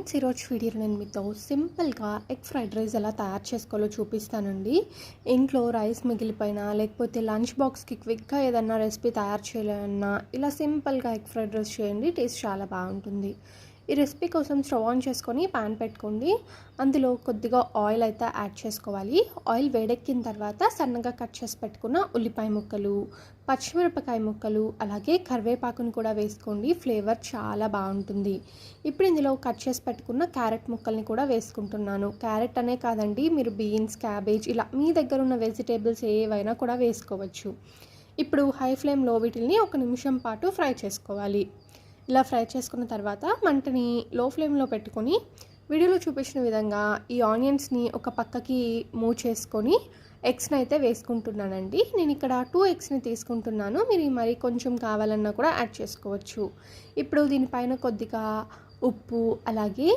Friends ఈరోజు వీడియోలో నేను మీతో సింపుల్గా ఎగ్ ఫ్రైడ్ రైస్ ఎలా తయారు చేసుకోవాలో చూపిస్తానండి. ఇంట్లో రైస్ మిగిలిపోయినా లేకపోతే లంచ్ బాక్స్కి క్విక్గా ఏదన్నా రెసిపీ తయారు చేయాలన్నా ఇలా సింపుల్గా ఎగ్ ఫ్రైడ్ రైస్ చేయండి టేస్ట్ చాలా బాగుంటుంది. ఈ రెసిపీ కోసం స్టవ్ ఆన్ చేసుకొని పాన్ పెట్టుకోండి. అందులో కొద్దిగా ఆయిల్ అయితే యాడ్ చేసుకోవాలి. ఆయిల్ వేడెక్కిన తర్వాత సన్నగా కట్ చేసి పెట్టుకున్న ఉల్లిపాయ ముక్కలు పచ్చిమిరపకాయ ముక్కలు అలాగే కరివేపాకును కూడా వేసుకోండి. ఫ్లేవర్ చాలా బాగుంటుంది. ఇప్పుడు ఇందులో కట్ చేసి పెట్టుకున్న క్యారెట్ ముక్కల్ని కూడా వేసుకుంటున్నాను. క్యారెట్ అనే కాదండి మీరు బీన్స్ క్యాబేజ్ ఇలా మీ దగ్గర ఉన్న వెజిటేబుల్స్ ఏవైనా కూడా వేసుకోవచ్చు. ఇప్పుడు హై ఫ్లేమ్లో వీటిని ఒక నిమిషం పాటు ఫ్రై చేసుకోవాలి. ఇలా ఫ్రై చేసుకున్న తర్వాత మంటని లో ఫ్లేమ్లో పెట్టుకొని వీడియోలో చూపించిన విధంగా ఈ ఆనియన్స్ని ఒక పక్కకి మూవ్ చేసుకొని ఎగ్స్ని అయితే వేసుకుంటున్నానండి. నేను ఇక్కడ టూ ఎగ్స్ని తీసుకుంటున్నాను. మీరు మరి కొంచెం కావాలన్నా కూడా యాడ్ చేసుకోవచ్చు. ఇప్పుడు దీనిపైన కొద్దిగా ఉప్పు అలాగే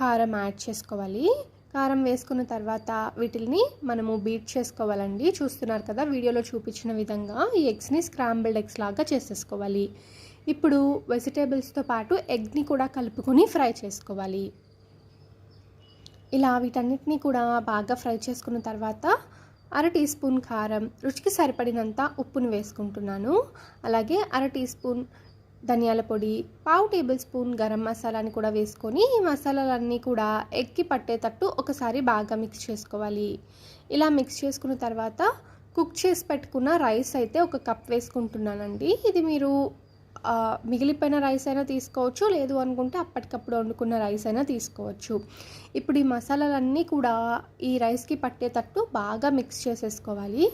కారం యాడ్ చేసుకోవాలి. కారం వేసుకున్న తర్వాత వీటిని మనము బీట్ చేసుకోవాలండి. చూస్తున్నారు కదా వీడియోలో చూపించిన విధంగా ఈ ఎగ్స్ని స్క్రాంబుల్డ్ ఎగ్స్ లాగా చేసేసుకోవాలి. ఇప్పుడు వెజిటేబుల్స్తో పాటు ఎగ్ని కూడా కలుపుకొని ఫ్రై చేసుకోవాలి. ఇలా వీటన్నిటిని కూడా బాగా ఫ్రై చేసుకున్న తర్వాత అర టీ స్పూన్ కారం రుచికి సరిపడినంత ఉప్పును వేసుకుంటున్నాను. అలాగే అర టీ స్పూన్ ధనియాల పొడి పావు టేబుల్ స్పూన్ గరం మసాలాని కూడా వేసుకొని ఈ మసాలాలన్నీ కూడా ఎక్కి పట్టేటట్టు ఒకసారి బాగా మిక్స్ చేసుకోవాలి. ఇలా మిక్స్ చేసుకున్న తర్వాత కుక్ చేసి పెట్టుకున్న రైస్ అయితే ఒక కప్ వేసుకుంటున్నానండి. ఇది మీరు మిగిలిపోయిన రైస్ అయినా తీసుకోవచ్చు లేదు అనుకుంటే అప్పటికప్పుడు వండుకున్న రైస్ అయినా తీసుకోవచ్చు. ఇప్పుడు ఈ మసాలాలన్నీ కూడా ఈ రైస్కి పట్టేటట్టు బాగా మిక్స్ చేసేసుకోవాలి.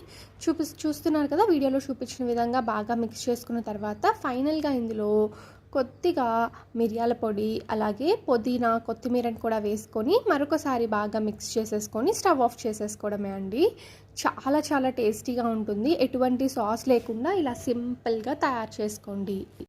చూపి చూస్తున్నారు కదా వీడియోలో చూపించిన విధంగా బాగా మిక్స్ చేసుకున్న తర్వాత ఫైనల్గా ఇందులో కొద్దిగా మిరియాల పొడి అలాగే పుదీనా కొత్తిమీరని కూడా వేసుకొని మరొకసారి బాగా మిక్స్ చేసేసుకొని స్టవ్ ఆఫ్ చేసేసుకోవడమే అండి. చాలా చాలా టేస్టీగా ఉంటుంది. ఎటువంటి సాస్ లేకుండా ఇలా సింపుల్గా తయారు చేసుకోండి.